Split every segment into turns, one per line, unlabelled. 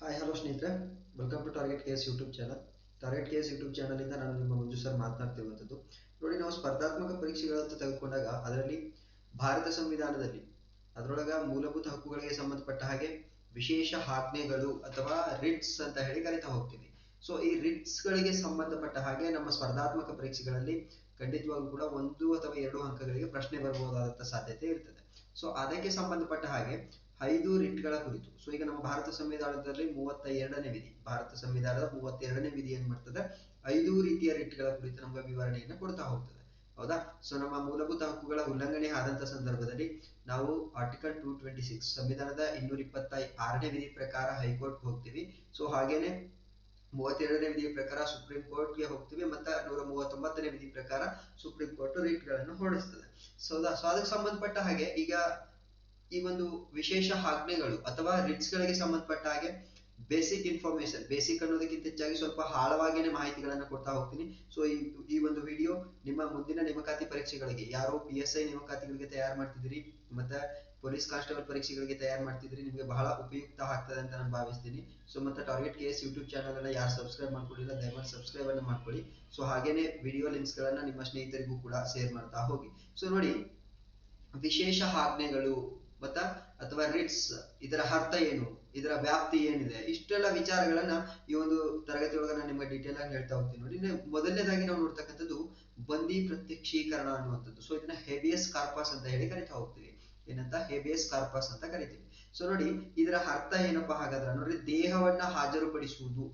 Hi hello ಸ್ನೇಹಿತರೆ. Welcome to target case YouTube channel target case YouTube channel ಇಂದ ನಾನು ನಿಮ್ಮ ಮಂಜು ಸರ್ ಮಾತನಾಡ್ತಿರುವಂಥದ್ದು. ನೋಡಿ, ನಾವು ಸ್ಪರ್ಧಾತ್ಮಕ ಪರೀಕ್ಷೆಗಳಂತ ತೆಗೆದುಕೊಂಡಾಗ ಅದರಲ್ಲಿ ಭಾರತ ಸಂವಿಧಾನದಲ್ಲಿ ಅದರೊಳಗ ಮೂಲಭೂತ ಹಕ್ಕುಗಳಿಗೆ ಸಂಬಂಧಪಟ್ಟ ಹಾಗೆ ವಿಶೇಷ ಆಜ್ಞೆಗಳು ಅಥವಾ ರಿಟ್ಸ್ ಅಂತ ಹೇಳಿ ಕರಿತಾ ಹೋಗ್ತೀವಿ. ಸೊ ಈ ರಿಟ್ಸ್ ಗಳಿಗೆ ಸಂಬಂಧಪಟ್ಟ ಹಾಗೆ ನಮ್ಮ ಸ್ಪರ್ಧಾತ್ಮಕ ಪರೀಕ್ಷೆಗಳಲ್ಲಿ ಖಂಡಿತವಾಗೂ ಕೂಡ ಒಂದು ಅಥವಾ ಎರಡು ಅಂಕಗಳಿಗೆ ಪ್ರಶ್ನೆ ಬರಬಹುದಾದಂಥ ಸಾಧ್ಯತೆ ಇರ್ತದೆ. ಸೊ ಅದಕ್ಕೆ ಸಂಬಂಧಪಟ್ಟ ಹಾಗೆ ಐದು ರಿಟ್ಗಳ ಕುರಿತು. ಸೊ ಈಗ ನಮ್ಮ ಭಾರತ ಸಂವಿಧಾನದಲ್ಲಿ ಮೂವತ್ತ ಎರಡನೇ ವಿಧಿ. ಭಾರತ ಸಂವಿಧಾನದ ಮೂವತ್ತೆರಡನೇ ವಿಧಿ ಏನ್ ಮಾಡ್ತದೆ? ಐದು ರೀತಿಯ ರಿಟ್ಗಳ ಕುರಿತು ನಮ್ಗೆ ವಿವರಣೆಯನ್ನು ಕೊಡ್ತಾ ಹೋಗ್ತದೆ. ಹೌದಾ? ಸೊ ನಮ್ಮ ಮೂಲಭೂತ ಹಕ್ಕುಗಳ ಉಲ್ಲಂಘನೆ ಆದಂತ ಸಂದರ್ಭದಲ್ಲಿ ನಾವು ಆರ್ಟಿಕಲ್ ಟೂ ಟ್ವೆಂಟಿ ಸಿಕ್ಸ್ ಸಂವಿಧಾನದ ಇನ್ನೂರ ಇಪ್ಪತ್ತ ಆರನೇ ವಿಧಿ ಪ್ರಕಾರ ಹೈಕೋರ್ಟ್ ಹೋಗ್ತೀವಿ. ಸೊ ಹಾಗೇನೆ ಮೂವತ್ತೆರಡನೇ ವಿಧಿ ಪ್ರಕಾರ ಸುಪ್ರೀಂ ಕೋರ್ಟ್ಗೆ ಹೋಗ್ತೀವಿ ಮತ್ತೆ ನೂರ ಮೂವತ್ತೊಂಬತ್ತನೇ ವಿಧಿ ಪ್ರಕಾರ ಸುಪ್ರೀಂ ಕೋರ್ಟ್ ರಿಟ್ಗಳನ್ನು ಹೊರಡಿಸ್ತದೆ ಸೊ ಸೊ ಅದಕ್ಕೆ ಸಂಬಂಧಪಟ್ಟ ಹಾಗೆ ಈಗ ಈ ಒಂದು ವಿಶೇಷ ಆಜ್ಞೆಗಳು ಅಥವಾ ರಿಟ್ಸ್ ಗಳಿಗೆ ಸಂಬಂಧಪಟ್ಟ ಹಾಗೆ ಬೇಸಿಕ್ ಇನ್ಫಾರ್ಮೇಶನ್ ಬೇಸಿಕ್ ಅನ್ನೋದಕ್ಕಿಂತ ಹೆಚ್ಚಾಗಿ ಸ್ವಲ್ಪ ಆಳವಾಗಿನೇ ಮಾಹಿತಿಗಳನ್ನ ಕೊಡ್ತಾ ಹೋಗ್ತೀನಿ. ಸೊ ಈ ಒಂದು ವಿಡಿಯೋ ನಿಮ್ಮ ಮುಂದಿನ ನೇಮಕಾತಿ ಪರೀಕ್ಷೆಗಳಿಗೆ, ಯಾರು ಪಿ ಎಸ್ ಐ ನೇಮಕಾತಿಗಳಿಗೆ ತಯಾರು ಮಾಡ್ತಿದ್ದೀರಿ, ಮತ್ತೆ ಪೊಲೀಸ್ ಕಾನ್ಸ್ಟೇಬಲ್ ಪರೀಕ್ಷೆಗಳಿಗೆ ತಯಾರು ಮಾಡ್ತಿದ್ರಿ ನಿಮಗೆ ಬಹಳ ಉಪಯುಕ್ತ ಆಗ್ತದೆ ಅಂತ ನಾನು ಭಾವಿಸ್ತೀನಿ. ಸೊ ಮತ್ತೆ ಟಾರ್ಗೆಟ್ ಕೇಸ್ ಯೂಟ್ಯೂಬ್ ಚಾನಲ್ ಅನ್ನ ಯಾರು ಸಬ್ಸ್ಕ್ರೈಬ್ ಮಾಡ್ಕೊಂಡಿಲ್ಲ ದಯಮಾಡಿ ಸಬ್ಸ್ಕ್ರೈಬ್ ಅನ್ನು ಮಾಡ್ಕೊಳ್ಳಿ. ಸೊ ಹಾಗೇನೆ ವಿಡಿಯೋ ಲಿಂಕ್ಸ್ ಗಳನ್ನ ನಿಮ್ಮ ಸ್ನೇಹಿತರಿಗೂ ಕೂಡ ಶೇರ್ ಮಾಡ್ತಾ ಹೋಗಿ. ಸೊ ನೋಡಿ, ವಿಶೇಷ ಆಜ್ಞೆಗಳು ಮತ್ತ ಅಥವಾ ರಿಟ್ಸ್ ಇದರ ಅರ್ಥ ಏನು? ಇದರ ವ್ಯಾಪ್ತಿ ಏನಿದೆ? ಇಷ್ಟೆಲ್ಲ ವಿಚಾರಗಳನ್ನ ಈ ಒಂದು ತರಗತಿ ಒಳಗೆ ನಾನು ನಿಮಗೆ ಡೀಟೇಲ್ ಆಗಿ ಹೇಳ್ತಾ ಹೋಗ್ತೀನಿ ನೋಡಿ. ಮೊದಲನೇದಾಗಿ ನಾವು ನೋಡ್ತಕ್ಕಂಥದ್ದು ಬಂದಿ ಪ್ರತ್ಯಕ್ಷೀಕರಣ ಅನ್ನುವಂಥದ್ದು. ಸೊ ಇದನ್ನ ಹೆಬಿಯಸ್ ಕಾರ್ಪಸ್ ಅಂತ ಹೇಳಿ ಕರಿತಾ ಹೋಗ್ತೀವಿ. ಏನಂತ? ಹೆಬಿಯಸ್ ಕಾರ್ಪಸ್ ಅಂತ ಕರಿತೀವಿ. ಸೊ ನೋಡಿ, ಇದರ ಅರ್ಥ ಏನಪ್ಪಾ ಹಾಗಾದ್ರೆ ನೋಡಿ ದೇಹವನ್ನ ಹಾಜರುಪಡಿಸುವುದು.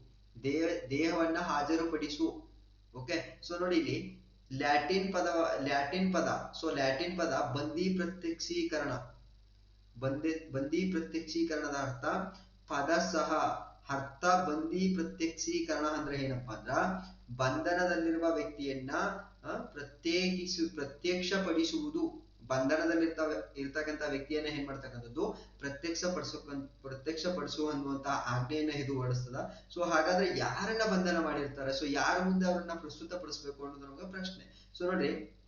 ದೇಹ ದೇಹವನ್ನ ಹಾಜರುಪಡಿಸು. ಓಕೆ ಸೊ ನೋಡಿ ಇಲ್ಲಿ ಲ್ಯಾಟಿನ್ ಪದ ಲ್ಯಾಟಿನ್ ಪದ. ಸೊ ಲ್ಯಾಟಿನ್ ಪದ ಬಂದಿ ಪ್ರತ್ಯಕ್ಷೀಕರಣ. ಬಂದಿ ಬಂದಿ ಪ್ರತ್ಯಕ್ಷೀಕರಣದ ಅರ್ಥ ಪದ ಸಹ ಅರ್ಥ ಬಂದಿ ಪ್ರತ್ಯಕ್ಷೀಕರಣ ಅಂದ್ರೆ ಏನಪ್ಪಾ ಅಂದ್ರ ಬಂಧನದಲ್ಲಿರುವ ವ್ಯಕ್ತಿಯನ್ನ ಪ್ರತ್ಯೇಕಿಸು, ಪ್ರತ್ಯಕ್ಷಪಡಿಸುವುದು. ಬಂಧನದಲ್ಲಿರ್ತ ಇರ್ತಕ್ಕಂಥ ವ್ಯಕ್ತಿಯನ್ನ ಏನ್ ಮಾಡ್ತಕ್ಕಂಥದ್ದು? ಪ್ರತ್ಯಕ್ಷ ಪಡಿಸೋ ಪ್ರತ್ಯಕ್ಷ ಪಡಿಸುವ ಅನ್ನುವಂತಹ ಆಜ್ಞೆಯನ್ನ ಇದು ಹೊರಡಿಸ್ತದ ಸೊ ಹಾಗಾದ್ರೆ ಯಾರನ್ನ ಬಂಧನ ಮಾಡಿರ್ತಾರೆ? ಸೊ ಯಾರ ಮುಂದೆ ಅವ್ರನ್ನ ಪ್ರಸ್ತುತ ಪಡಿಸ್ಬೇಕು ಅನ್ನೋದು ನಮ್ಗೆ ಪ್ರಶ್ನೆ. ಸೊ ನೋಡ್ರಿ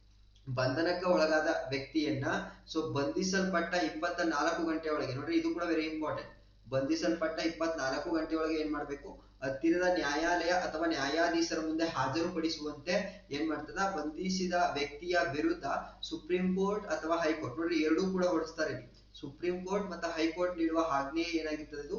ಬಂಧನಕ್ಕೆ ಒಳಗಾದ ವ್ಯಕ್ತಿಯನ್ನ ಸೊ ಬಂಧಿಸಲ್ಪಟ್ಟ ಇಪ್ಪತ್ತ ನಾಲ್ಕು ಗಂಟೆ ಒಳಗೆ, ನೋಡ್ರಿ ಇದು ಕೂಡ ವೆರಿ ಇಂಪಾರ್ಟೆಂಟ್ ಬಂಧಿಸಲ್ಪಟ್ಟ ಇಪ್ಪತ್ನಾಲ್ಕು ಗಂಟೆ ಒಳಗೆ ಏನ್ ಮಾಡ್ಬೇಕು? ಹತ್ತಿರದ ನ್ಯಾಯಾಲಯ ಅಥವಾ ನ್ಯಾಯಾಧೀಶರ ಮುಂದೆ ಹಾಜರುಪಡಿಸುವಂತೆ ಏನ್ ಮಾಡ್ತದ? ಬಂಧಿಸಿದ ವ್ಯಕ್ತಿಯ ವಿರುದ್ಧ ಸುಪ್ರೀಂ ಕೋರ್ಟ್ ಅಥವಾ ಹೈಕೋರ್ಟ್ ನೋಡ್ರಿ ಎರಡೂ ಕೂಡ ಹೊಡಿಸ್ತಾರೆ ಸುಪ್ರೀಂ ಕೋರ್ಟ್ ಮತ್ತು ಹೈಕೋರ್ಟ್ ನೀಡುವ ಆಜ್ಞೆ ಏನಾಗಿರ್ತದೆ ಇದು?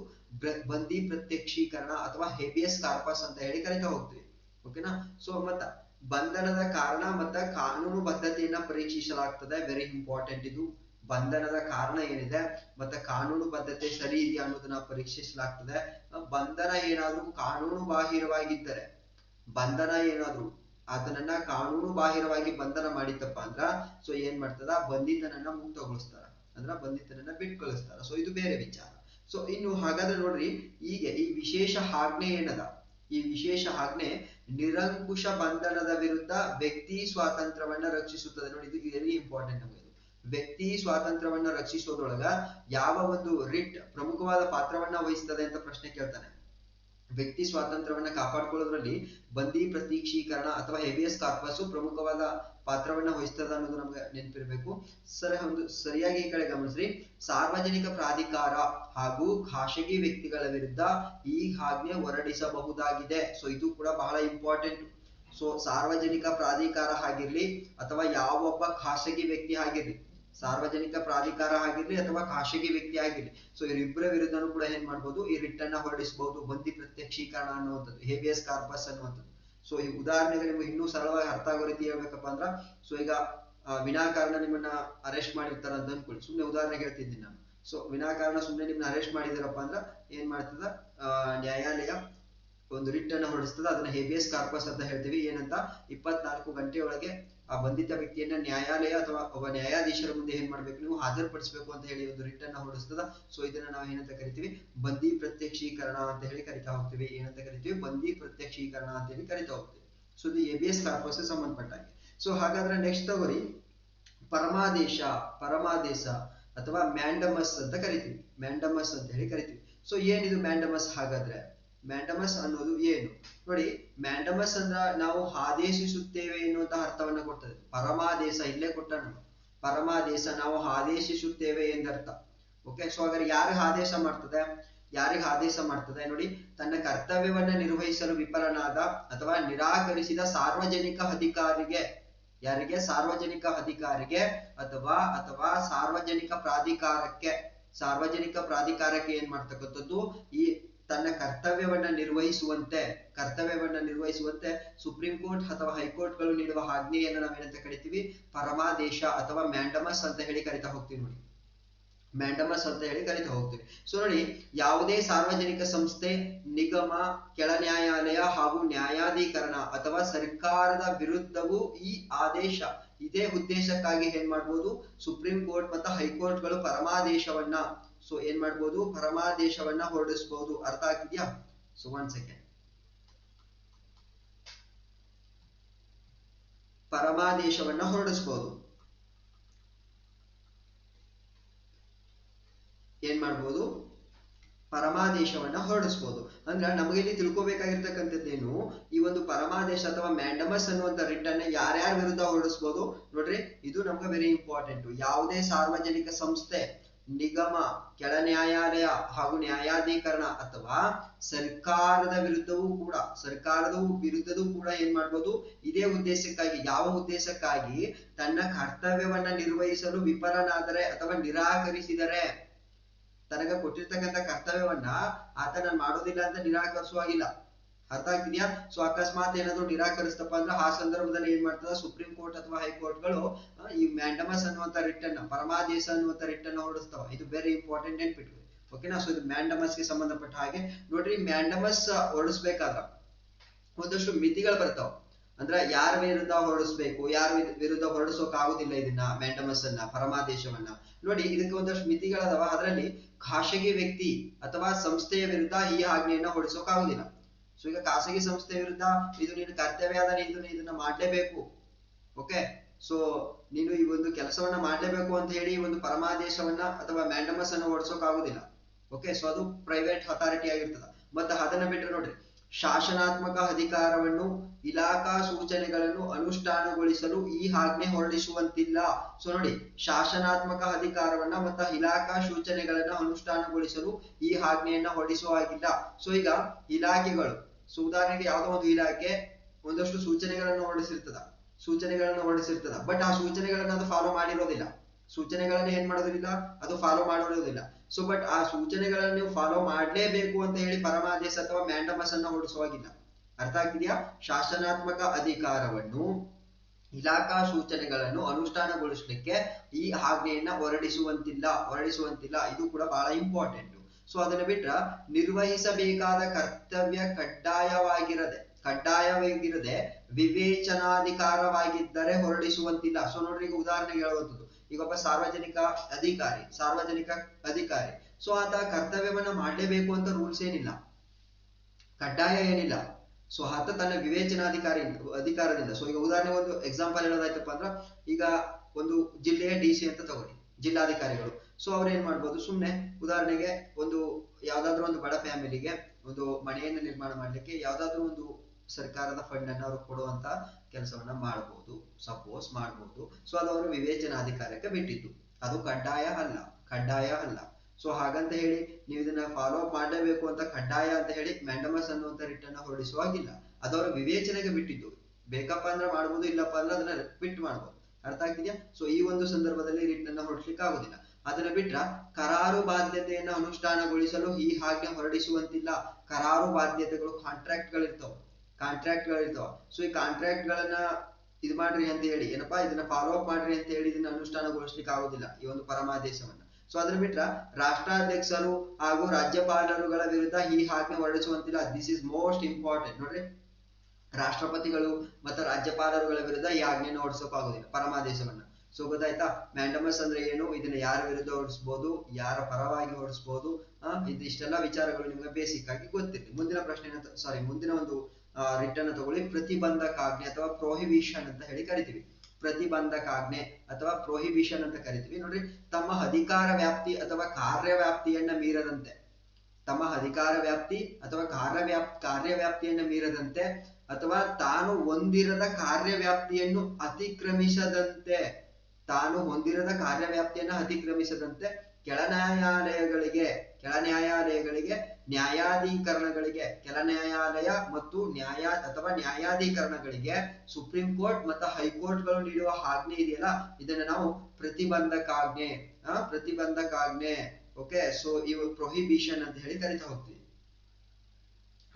ಬಂದಿ ಪ್ರತ್ಯಕ್ಷೀಕರಣ ಅಥವಾ ಹೆಬಿಯಸ್ ಕಾರ್ಪಸ್ ಅಂತ ಹೇಳಿ ಕರಿತಾ ಹೋಗ್ತೀವಿ. ಓಕೆನಾ ಸೊ ಮತ್ತ ಬಂಧನದ ಕಾರಣ ಮತ್ತ ಕಾನೂನು ಬದ್ಧತೆಯನ್ನ ಪರೀಕ್ಷಿಸಲಾಗ್ತದೆ. ವೆರಿ ಇಂಪಾರ್ಟೆಂಟ್ ಇದು. ಬಂಧನದ ಕಾರಣ ಏನಿದೆ? ಮತ್ತೆ ಕಾನೂನು ಬದ್ಧತೆ ಸರಿ ಇದೆಯಾ ಅನ್ನೋದನ್ನ ಪರೀಕ್ಷಿಸಲಾಗ್ತದೆ. ಬಂಧನ ಏನಾದ್ರೂ ಕಾನೂನು ಬಾಹಿರವಾಗಿದ್ದರೆ, ಬಂಧನ ಏನಾದ್ರು, ಅದನ್ನ ಕಾನೂನು ಬಾಹಿರವಾಗಿ ಬಂಧನ ಮಾಡಿತ್ತಪ್ಪ ಅಂದ್ರ ಸೊ ಏನ್ ಮಾಡ್ತದ? ಬಂಧಿತನನ್ನ ಮುಕ್ತಗೊಳಿಸ್ತಾರ. ಅಂದ್ರ ಬಂಧಿತನನ್ನ ಬಿಟ್ಟು ಕಳಿಸ್ತಾರ ಸೊ ಇದು ಬೇರೆ ವಿಚಾರ. ಸೊ ಇನ್ನು ಹಾಗಾದ್ರೆ ನೋಡ್ರಿ, ಈಗ ಈ ವಿಶೇಷ ಆಜ್ಞೆ ಏನದ? ಈ ವಿಶೇಷ ಆಜ್ಞೆ ನಿರಂಕುಶ ಬಂಧನದ ವಿರುದ್ಧ ವ್ಯಕ್ತಿ ಸ್ವಾತಂತ್ರ್ಯವನ್ನ ರಕ್ಷಿಸುತ್ತದೆ. ನೋಡಿ, ಇದು ವೆರಿ ಇಂಪಾರ್ಟೆಂಟ್ ನಮಗೆ ವ್ಯಕ್ತಿ ಸ್ವಾತಂತ್ರ್ಯವನ್ನ ರಕ್ಷಿಸೋದ್ರೊಳಗ ಯಾವ ಒಂದು ರಿಟ್ ಪ್ರಮುಖವಾದ ಪಾತ್ರವನ್ನ ವಹಿಸ್ತದೆ ಅಂತ ಪ್ರಶ್ನೆ ಕೇಳ್ತಾನೆ. ವ್ಯಕ್ತಿ ಸ್ವಾತಂತ್ರ್ಯವನ್ನ ಕಾಪಾಡ್ಕೊಳ್ಳೋದ್ರಲ್ಲಿ ಬಂದಿ ಪ್ರತೀಕ್ಷೀಕರಣ ಅಥವಾ ಹೆವಿಯಸ್ ಕಾರ್ಪಸ್ ಪ್ರಮುಖವಾದ ಪಾತ್ರವನ್ನ ವಹಿಸ್ತದ ಅನ್ನೋದು ನಮ್ಗೆ ನೆನಪಿರ್ಬೇಕು. ಸರ, ಒಂದು ಸರಿಯಾಗಿ ಈ ಕಡೆ ಗಮನಿಸ್ರಿ. ಸಾರ್ವಜನಿಕ ಪ್ರಾಧಿಕಾರ ಹಾಗೂ ಖಾಸಗಿ ವ್ಯಕ್ತಿಗಳ ವಿರುದ್ಧ ಈ ಆಜ್ಞೆ ಹೊರಡಿಸಬಹುದಾಗಿದೆ. ಸೊ ಇದು ಕೂಡ ಬಹಳ ಇಂಪಾರ್ಟೆಂಟ್ ಸೊ ಸಾರ್ವಜನಿಕ ಪ್ರಾಧಿಕಾರ ಆಗಿರ್ಲಿ ಅಥವಾ ಯಾವೊಬ್ಬ ಖಾಸಗಿ ವ್ಯಕ್ತಿ ಆಗಿರ್ಲಿ ಸಾರ್ವಜನಿಕ ಪ್ರಾಧಿಕಾರ ಆಗಿರ್ಲಿ ಅಥವಾ ಖಾಸಗಿ ವ್ಯಕ್ತಿ ಆಗಿರ್ಲಿ. ಸೊ ಇವರಿಬ್ಬರ ವಿರುದ್ಧನೂ ಕೂಡ ಏನ್ ಮಾಡ್ಬೋದು, ಈ ರಿಟ್ ಅನ್ನ ಹೊರಡಿಸಬಹುದು ಬಂದಿ ಪ್ರತ್ಯಕ್ಷೀಕರಣ ಅನ್ನುವಂಥದ್ದು ಹೇಬಿಯಸ್ ಕಾರ್ಪಸ್ ಅನ್ನುವಂಥದ್ದು. ಸೊ ಈ ಉದಾಹರಣೆಗೆ ನಿಮ್ಗೆ ಇನ್ನೂ ಸರಳವಾಗಿ ಅರ್ಥ ಆಗೋ ರೀತಿ ಹೇಳ್ಬೇಕಪ್ಪ ಅಂದ್ರ ಸೊ ಈಗ ವಿನಾಕಾರಣ ನಿಮ್ಮನ್ನ ಅರೆಸ್ಟ್ ಮಾಡಿರ್ತಾರ ಅಂತ ಅನ್ಕೊಳ್ಳಿ ಸುಮ್ನೆ ಉದಾಹರಣೆ ಹೇಳ್ತಿದ್ದೀನಿ ನಾನು. ಸೊ ವಿನಾಕಾರಣ ಸುಮ್ನೆ ನಿಮ್ನ ಅರೆಸ್ಟ್ ಮಾಡಿದಾರಪ್ಪ ಅಂದ್ರ, ಏನ್ ಮಾಡ್ತದ ನ್ಯಾಯಾಲಯ ಒಂದು ರಿಟ್ ಅನ್ನ ಹೊರಡಿಸ್ತದ, ಅದನ್ನ ಹೇಬಿಯಸ್ ಕಾರ್ಪಸ್ ಅಂತ ಹೇಳ್ತೀವಿ. ಏನಂತ, ಇಪ್ಪತ್ನಾಲ್ಕು ಗಂಟೆ ಒಳಗೆ ಆ ಬಂಧಿತ ವ್ಯಕ್ತಿಯನ್ನ ನ್ಯಾಯಾಲಯ ಅಥವಾ ಒಬ್ಬ ನ್ಯಾಯಾಧೀಶರ ಮುಂದೆ ಏನ್ ಮಾಡ್ಬೇಕು ನೀವು ಹಾಜರುಪಡಿಸಬೇಕು ಅಂತ ಹೇಳಿ ಒಂದು ರಿಟ್ ಅನ್ನ ಹೊರಡಿಸ್ತದ. ಸೊ ಇದನ್ನ ನಾವು ಏನಂತ ಕರಿತೀವಿ? ಬಂದಿ ಪ್ರತ್ಯಕ್ಷೀಕರಣ ಅಂತ ಹೇಳಿ ಕರಿತಾ ಹೋಗ್ತೀವಿ. ಏನಂತ ಕರಿತೀವಿ? ಬಂದಿ ಪ್ರತ್ಯಕ್ಷೀಕರಣ ಅಂತ ಹೇಳಿ ಕರಿತಾ ಹೋಗ್ತೀವಿ. ಸೊ ಇದು ಎಬಿಎಸ್ ಕಾರ್ಪಸ್ ಸಂಬಂಧಪಟ್ಟಾಗೆ ಸೊ ಹಾಗಾದ್ರೆ ನೆಕ್ಸ್ಟ್ ತಗೋರಿ. ಪರಮಾದೇಶ ಪರಮಾದೇಶ ಅಥವಾ ಮ್ಯಾಂಡಮಸ್ ಅಂತ ಕರಿತೀವಿ. ಮ್ಯಾಂಡಮಸ್ ಅಂತ ಹೇಳಿ ಕರಿತೀವಿ. ಸೊ ಏನಿದು ಮ್ಯಾಂಡಮಸ್ ಹಾಗಾದ್ರೆ? ಮ್ಯಾಂಡಮಸ್ ಅನ್ನೋದು ಏನು? ನೋಡಿ, ಮ್ಯಾಂಡಮಸ್ ಅಂದ್ರ ನಾವು ಆದೇಶಿಸುತ್ತೇವೆ ಎನ್ನುವಂತಹ ಅರ್ಥವನ್ನ ಕೊಡ್ತದೆ. ಪರಮಾದೇಶ ಇಲ್ಲೇ ಕೊಟ್ಟ ಪರಮಾದೇಶ ನಾವು ಆದೇಶಿಸುತ್ತೇವೆ ಎಂದರ್ಥ. ಓಕೆ ಸೊ ಹಾಗಾದ್ರೆ ಯಾರು ಆದೇಶ ಮಾಡ್ತದೆ? ಯಾರಿಗೆ ಆದೇಶ ಮಾಡ್ತದೆ? ನೋಡಿ, ತನ್ನ ಕರ್ತವ್ಯವನ್ನ ನಿರ್ವಹಿಸಲು ವಿಫಲನಾದ ಅಥವಾ ನಿರಾಕರಿಸಿದ ಸಾರ್ವಜನಿಕ ಅಧಿಕಾರಿಗೆ, ಯಾರಿಗೆ? ಸಾರ್ವಜನಿಕ ಅಧಿಕಾರಿಗೆ ಅಥವಾ ಅಥವಾ ಸಾರ್ವಜನಿಕ ಪ್ರಾಧಿಕಾರಕ್ಕೆ. ಸಾರ್ವಜನಿಕ ಪ್ರಾಧಿಕಾರಕ್ಕೆ ಏನ್ ಮಾಡ್ತಕ್ಕಂಥದ್ದು? ಈ ತನ್ನ ಕರ್ತವ್ಯವನ್ನ ನಿರ್ವಹಿಸುವಂತೆ ಕರ್ತವ್ಯವನ್ನ ನಿರ್ವಹಿಸುವಂತೆ ಸುಪ್ರೀಂ ಕೋರ್ಟ್ ಅಥವಾ ಹೈಕೋರ್ಟ್ಗಳು ನೀಡುವ ಆಜ್ಞೆಯನ್ನು ನಾವೇನಂತ ಕರಿತೀವಿ? ಪರಮಾದೇಶ ಅಥವಾ ಮ್ಯಾಂಡಮಸ್ ಅಂತ ಹೇಳಿ ಕರಿತಾ ಹೋಗ್ತೀವಿ ನೋಡಿ. ಮ್ಯಾಂಡಮಸ್ ಅಂತ ಹೇಳಿ ಕರಿತಾ ಹೋಗ್ತೀವಿ. ಸೊ ನೋಡಿ, ಯಾವುದೇ ಸಾರ್ವಜನಿಕ ಸಂಸ್ಥೆ, ನಿಗಮ, ಕೆಳ ನ್ಯಾಯಾಲಯ ಹಾಗೂ ನ್ಯಾಯಾಧೀಕರಣ ಅಥವಾ ಸರ್ಕಾರದ ವಿರುದ್ಧವೂ ಈ ಆದೇಶ, ಇದೇ ಉದ್ದೇಶಕ್ಕಾಗಿ ಏನ್ ಮಾಡ್ಬೋದು? ಸುಪ್ರೀಂ ಕೋರ್ಟ್ ಮತ್ತು ಹೈಕೋರ್ಟ್ಗಳು ಪರಮಾದೇಶವನ್ನ ಸೊ ಏನ್ ಮಾಡ್ಬೋದು? ಪರಮಾದೇಶವನ್ನ ಹೊರಡಿಸಬಹುದು ಅರ್ಥ ಆಗ್ತಿದ್ಯಾ? ಸೊ ಒನ್ ಸೆಕೆಂಡ್ ಪರಮಾದೇಶವನ್ನ ಹೊರಡಿಸಬಹುದು ಏನ್ ಮಾಡ್ಬೋದು? ಪರಮಾದೇಶವನ್ನ ಹೊರಡಿಸಬಹುದು ಅಂದ್ರೆ ನಮಗೆ ಇಲ್ಲಿ ತಿಳ್ಕೊಬೇಕಾಗಿರ್ತಕ್ಕಂಥದ್ದೇನು, ಈ ಒಂದು ಪರಮಾದೇಶ ಅಥವಾ ಮ್ಯಾಂಡಮಸ್ ಅನ್ನುವಂತ ರಿಟ್ ಅನ್ನ ಯಾರ್ಯಾರ ವಿರುದ್ಧ ಹೊರಡಿಸಬಹುದು ನೋಡ್ರಿ, ಇದು ನಮ್ಗೆ ವೆರಿ ಇಂಪಾರ್ಟೆಂಟ್ ಯಾವುದೇ ಸಾರ್ವಜನಿಕ ಸಂಸ್ಥೆ ನಿಗಮ, ಕೆಳ ನ್ಯಾಯಾಲಯ ಹಾಗೂ ನ್ಯಾಯಾಧೀಕರಣ ಅಥವಾ ಸರ್ಕಾರದ ವಿರುದ್ಧವೂ ಕೂಡ, ಸರ್ಕಾರದ ವಿರುದ್ಧದೂ ಕೂಡ ಏನ್ ಮಾಡ್ಬೋದು? ಇದೇ ಉದ್ದೇಶಕ್ಕಾಗಿ, ಯಾವ ಉದ್ದೇಶಕ್ಕಾಗಿ ತನ್ನ ಕರ್ತವ್ಯವನ್ನ ನಿರ್ವಹಿಸಲು ವಿಫಲನಾದರೆ ಅಥವಾ ನಿರಾಕರಿಸಿದರೆ? ತನಗ ಕೊಟ್ಟಿರ್ತಕ್ಕಂಥ ಕರ್ತವ್ಯವನ್ನ ಆತನ ಮಾಡೋದಿಲ್ಲ ಅಂತ ನಿರಾಕರಿಸುವಾಗಿಲ್ಲ. ಅರ್ಥ ಆಗ್ತಿದ್ಯಾ ಸೊ ಅಕಸ್ಮಾತ್ ಏನಾದ್ರು ನಿರಾಕರಿಸ್ತಪ್ಪ ಅಂದ್ರೆ ಆ ಸಂದರ್ಭದಲ್ಲಿ ಏನ್ ಮಾಡ್ತದ? ಸುಪ್ರೀಂ ಕೋರ್ಟ್ ಅಥವಾ ಹೈಕೋರ್ಟ್ಗಳು ಈ ಮ್ಯಾಂಡಮಸ್ ಅನ್ನುವಂತ ರಿಟರ್ನ್ ಪರಮಾದೇಶ ಅನ್ನುವಂತ ರಿಟರ್ನ್ ಹೊರಡಿಸ್ತಾವ. ಇದು ವೆರಿ ಇಂಪಾರ್ಟೆಂಟ್ ನೆನ್ಪಿಟ್ವಿ ಓಕೆನಾ ಸೊ ಇದು ಮ್ಯಾಂಡಮಸ್ಗೆ ಸಂಬಂಧಪಟ್ಟ ಹಾಗೆ. ನೋಡ್ರಿ ಮ್ಯಾಂಡಮಸ್ ಹೊರಡಿಸ್ಬೇಕಾದ್ರ ಒಂದಷ್ಟು ಮಿತಿಗಳು ಬರ್ತಾವ. ಅಂದ್ರ ಯಾರ ವಿರುದ್ಧ ಹೊರಡಿಸ್ಬೇಕು, ಯಾರ ವಿರುದ್ಧ ಹೊರಡಿಸೋಕ್ ಆಗುದಿಲ್ಲ ಇದನ್ನ, ಮ್ಯಾಂಡಮಸ್ ಅನ್ನ, ಪರಮಾದೇಶವನ್ನ. ನೋಡಿ, ಇದಕ್ಕೆ ಒಂದಷ್ಟು ಮಿತಿಗಳದಾವ. ಅದರಲ್ಲಿ ಖಾಸಗಿ ವ್ಯಕ್ತಿ ಅಥವಾ ಸಂಸ್ಥೆಯ ವಿರುದ್ಧ ಈ ಆಜ್ಞೆಯನ್ನ ಹೊರಡಿಸೋಕ್ ಆಗುದಿಲ್ಲ ಸೊ ಈಗ ಖಾಸಗಿ ಸಂಸ್ಥೆ ವಿರುದ್ಧ ಇದು ನೀನು ಕರ್ತವ್ಯ ಅದ ನೀನು ಇದನ್ನ ಮಾಡಲೇಬೇಕು. ಓಕೆ ಸೊ ನೀನು ಈ ಒಂದು ಕೆಲಸವನ್ನ ಮಾಡಲೇಬೇಕು ಅಂತ ಹೇಳಿ ಈ ಒಂದು ಪರಮಾದೇಶವನ್ನ ಅಥವಾ ಮ್ಯಾಂಡಮಸ್ ಅನ್ನ ಓಡಿಸೋಕಾಗುದಿಲ್ಲ. ಓಕೆ ಸೊ ಅದು ಪ್ರೈವೇಟ್ ಅಥಾರಿಟಿ ಆಗಿರ್ತದ. ಮತ್ತೆ ಅದನ್ನ ಬಿಟ್ರೆ ನೋಡ್ರಿ, ಶಾಸನಾತ್ಮಕ ಅಧಿಕಾರವನ್ನು ಇಲಾಖಾ ಸೂಚನೆಗಳನ್ನು ಅನುಷ್ಠಾನಗೊಳಿಸಲು ಈ ಆಜ್ಞೆ ಹೊರಡಿಸುವಂತಿಲ್ಲ. ಸೊ ನೋಡಿ, ಶಾಸನಾತ್ಮಕ ಅಧಿಕಾರವನ್ನ ಮತ್ತು ಇಲಾಖಾ ಸೂಚನೆಗಳನ್ನ ಅನುಷ್ಠಾನಗೊಳಿಸಲು ಈ ಆಜ್ಞೆಯನ್ನ ಹೊರಡಿಸುವ ಹಾಗಿಲ್ಲ. ಸೊ ಈಗ ಇಲಾಖೆಗಳು ಸೊ ಉದಾಹರಣೆಗೆ ಯಾವುದೋ ಒಂದು ಇಲಾಖೆ ಒಂದಷ್ಟು ಸೂಚನೆಗಳನ್ನು ಹೊರಡಿಸಿರ್ತದ. ಸೂಚನೆಗಳನ್ನು ಹೊರಡಿಸಿರ್ತದ. ಬಟ್ ಆ ಸೂಚನೆಗಳನ್ನ ಅದು ಫಾಲೋ ಮಾಡಿರೋದಿಲ್ಲ. ಸೂಚನೆಗಳನ್ನ ಏನ್ ಮಾಡೋದಿಲ್ಲ? ಅದು ಫಾಲೋ ಮಾಡಿರೋದಿಲ್ಲ. ಸೊ ಬಟ್ ಆ ಸೂಚನೆಗಳನ್ನ ನೀವು ಫಾಲೋ ಮಾಡಲೇಬೇಕು ಅಂತ ಹೇಳಿ ಪರಮಾದೇಶ ಅಥವಾ ಮ್ಯಾಂಡಮಸ್ ಅನ್ನ ಹೊರಡಿಸುವಾಗಿಲ್ಲ ಅರ್ಥ ಆಗ್ತಿದ್ಯಾ? ಶಾಸನಾತ್ಮಕ ಅಧಿಕಾರವನ್ನು ಇಲಾಖಾ ಸೂಚನೆಗಳನ್ನು ಅನುಷ್ಠಾನಗೊಳಿಸಲಿಕ್ಕೆ ಈ ಆಜ್ಞೆಯನ್ನ ಹೊರಡಿಸುವಂತಿಲ್ಲ ಹೊರಡಿಸುವಂತಿಲ್ಲ. ಇದು ಕೂಡ ಬಹಳ ಇಂಪಾರ್ಟೆಂಟ್ ಸೊ ಅದನ್ನ ಬಿಟ್ರ ನಿರ್ವಹಿಸಬೇಕಾದ ಕರ್ತವ್ಯ ಕಡ್ಡಾಯವಾಗಿರದೆ ಕಡ್ಡಾಯವಾಗಿರದೆ ವಿವೇಚನಾಧಿಕಾರವಾಗಿದ್ದರೆ ಹೊರಡಿಸುವಂತಿಲ್ಲ. ಸೊ ನೋಡ್ರಿ ಈಗ ಉದಾಹರಣೆಗೆ ಹೇಳುವಂಥದ್ದು. ಈಗ ಒಬ್ಬ ಸಾರ್ವಜನಿಕ ಅಧಿಕಾರಿ ಸಾರ್ವಜನಿಕ ಅಧಿಕಾರಿ. ಸೊ ಆತ ಕರ್ತವ್ಯವನ್ನ ಮಾಡಲೇಬೇಕು ಅಂತ ರೂಲ್ಸ್ ಏನಿಲ್ಲ. ಕಡ್ಡಾಯ ಏನಿಲ್ಲ. ಸೊ ಆತ ತನ್ನ ವಿವೇಚನಾಧಿಕಾರಿ, ಅಧಿಕಾರದಿಂದ. ಸೊ ಈಗ ಉದಾಹರಣೆ ಒಂದು ಎಕ್ಸಾಂಪಲ್ ಹೇಳೋದಾಯ್ತಪ್ಪ ಅಂದ್ರ, ಈಗ ಒಂದು ಜಿಲ್ಲೆಯ ಡಿ ಸಿ ಅಂತ ತಗೊಳ್ಳಿ. ಜಿಲ್ಲಾಧಿಕಾರಿಗಳು. ಸೊ ಅವ್ರು ಏನ್ ಮಾಡ್ಬೋದು? ಸುಮ್ನೆ ಉದಾಹರಣೆಗೆ ಒಂದು ಯಾವ್ದಾದ್ರು ಒಂದು ಬಡ ಫ್ಯಾಮಿಲಿಗೆ ಒಂದು ಮನೆಯನ್ನು ನಿರ್ಮಾಣ ಮಾಡ್ಲಿಕ್ಕೆ ಯಾವ್ದಾದ್ರು ಒಂದು ಸರ್ಕಾರದ ಫಂಡ್ ಅನ್ನು ಅವ್ರು ಕೊಡುವಂತ ಕೆಲಸವನ್ನ ಮಾಡಬಹುದು ಸಪೋಸ್ ಮಾಡಬಹುದು ಸೊ ಅದು ಅವರ ವಿವೇಚನಾಧಿಕಾರಕ್ಕೆ ಬಿಟ್ಟಿದ್ದು. ಅದು ಕಡ್ಡಾಯ ಅಲ್ಲ. ಕಡ್ಡಾಯ ಅಲ್ಲ. ಸೊ ಹಾಗಂತ ಹೇಳಿ ನೀವು ಇದನ್ನ ಫಾಲೋ ಅಪ್ ಮಾಡಲೇಬೇಕು ಅಂತ ಕಡ್ಡಾಯ ಅಂತ ಹೇಳಿ ಮ್ಯಾಂಡಮಸ್ ಅನ್ನುವಂತ ರಿಟರ್ನ್ ಹೊರಡಿಸುವಾಗಿಲ್ಲ. ಅದು ಅವರ ವಿವೇಚನೆಗೆ ಬಿಟ್ಟಿದ್ದು. ಬೇಕಪ್ಪ ಅಂದ್ರೆ ಮಾಡಬಹುದು ಇಲ್ಲಪ್ಪ ಅಂದ್ರೆ ಅದನ್ನ ಬಿಟ್ಟು ಮಾಡ್ಬೋದು. ಅರ್ಥ ಆಗ್ತಿದ್ಯಾ? ಸೊ ಈ ಒಂದು ಸಂದರ್ಭದಲ್ಲಿ ರಿಟ್ ಅನ್ನ ಹೊರಡಿಸ್ಲಿಕ್ಕೆ ಆಗುದಿಲ್ಲ ಅದನ್ನ ಬಿಟ್ರ ಕರಾರು ಬಾಧ್ಯತೆಯನ್ನ ಅನುಷ್ಠಾನಗೊಳಿಸಲು ಈ ಹಾಗೆ ಹೊರಡಿಸುವಂತಿಲ್ಲ. ಕರಾರು ಬಾಧ್ಯತೆಗಳು ಕಾಂಟ್ರಾಕ್ಟ್ ಗಳಿರ್ತಾವ ಕಾಂಟ್ರಾಕ್ಟ್ ಗಳಿರ್ತಾವ ಸೊ ಈ ಕಾಂಟ್ರಾಕ್ಟ್ ಗಳನ್ನ ಇದ್ ಮಾಡ್ರಿ ಅಂತ ಹೇಳಿ, ಏನಪ್ಪಾ, ಇದನ್ನ ಫಾಲೋ ಅಪ್ ಮಾಡ್ರಿ ಅಂತ ಹೇಳಿ ಇದನ್ನ ಅನುಷ್ಠಾನಗೊಳಿಸ್ಲಿಕ್ಕೆ ಆಗುದಿಲ್ಲ ಈ ಒಂದು ಪರಮಾದೇಶವನ್ನ. ಸೊ ಅದನ್ನ ಬಿಟ್ರ ರಾಷ್ಟ್ರಾಧ್ಯಕ್ಷರು ಹಾಗೂ ರಾಜ್ಯಪಾಲರುಗಳ ವಿರುದ್ಧ ಈ ಹಾಗೆ ಹೊರಡಿಸುವಂತಿಲ್ಲ. ದಿಸ್ ಇಸ್ ಮೋಸ್ಟ್ ಇಂಪಾರ್ಟೆಂಟ್ ನೋಡ್ರಿ. ರಾಷ್ಟ್ರಪತಿಗಳು ಮತ್ತು ರಾಜ್ಯಪಾಲರುಗಳ ವಿರುದ್ಧ ಈ ಆಜ್ಞೆಯನ್ನು ಹೊರಡಿಸೋಕಾಗುದಿಲ್ಲ ಪರಮಾದೇಶವನ್ನ. ಸೊ ಗೊತ್ತಾಯ್ತಾ? ಮ್ಯಾಂಡಮಸ್ ಅಂದ್ರೆ ಏನು? ಇದನ್ನ ಯಾರ ವಿರುದ್ಧ ಹೊರಡಿಸಬಹುದು ಯಾರ ಪರವಾಗಿ ಹೊರಡಿಸಬಹುದು ಇದಿಷ್ಟೆಲ್ಲಾ ವಿಚಾರಗಳು ನಿಮ್ಗೆ ಬೇಸಿಕ್ ಆಗಿ ಗೊತ್ತಿರಲಿ ಮುಂದಿನ ಪ್ರಶ್ನೆ ಸಾರಿ ಮುಂದಿನ ಒಂದು ರಿಟರ್ನ್ ತಗೊಳ್ಳಿ. ಪ್ರತಿಬಂಧಕಾಜ್ಞೆ ಅಥವಾ ಪ್ರೋಹಿಬಿಷನ್ ಅಂತ ಹೇಳಿ ಕರಿತೀವಿ. ಪ್ರತಿಬಂಧಕಾಜ್ಞೆ ಅಥವಾ ಪ್ರೋಹಿಬಿಷನ್ ಅಂತ ಕರಿತೀವಿ. ನೋಡ್ರಿ, ತಮ್ಮ ಅಧಿಕಾರ ವ್ಯಾಪ್ತಿ ಅಥವಾ ಕಾರ್ಯ ವ್ಯಾಪ್ತಿಯನ್ನ ಮೀರದಂತೆ, ತಮ್ಮ ಅಧಿಕಾರ ವ್ಯಾಪ್ತಿ ಅಥವಾ ಕಾರ್ಯವ್ಯಾಪ್ ಕಾರ್ಯವ್ಯಾಪ್ತಿಯನ್ನ ಮೀರದಂತೆ ಅಥವಾ ತಾನು ಹೊಂದಿರದ ಕಾರ್ಯವ್ಯಾಪ್ತಿಯನ್ನು ಅತಿಕ್ರಮಿಸದಂತೆ, ತಾನು ಹೊಂದಿರದ ಕಾರ್ಯವ್ಯಾಪ್ತಿಯನ್ನು ಅತಿಕ್ರಮಿಸದಂತೆ ಕೆಳ ನ್ಯಾಯಾಲಯಗಳಿಗೆ ಕೆಳ ನ್ಯಾಯಾಲಯಗಳಿಗೆ ನ್ಯಾಯಾಧೀಕರಣಗಳಿಗೆ ಕೆಳ ನ್ಯಾಯಾಲಯ ಮತ್ತು ನ್ಯಾಯ ಅಥವಾ ನ್ಯಾಯಾಧೀಕರಣಗಳಿಗೆ ಸುಪ್ರೀಂ ಕೋರ್ಟ್ ಮತ್ತು ಹೈಕೋರ್ಟ್ಗಳು ನೀಡುವ ಆಜ್ಞೆ ಇದೆಯಲ್ಲ? ಇದನ್ನ ನಾವು ಪ್ರತಿಬಂಧಕಾಜ್ಞೆ ಪ್ರತಿಬಂಧಕಾಜ್ಞೆ. ಓಕೆ ಸೊ ಇವು ಪ್ರೊಹಿಬಿಷನ್ ಅಂತ ಹೇಳಿ ಕರಿತಾ ಹೋಗ್ತೀವಿ.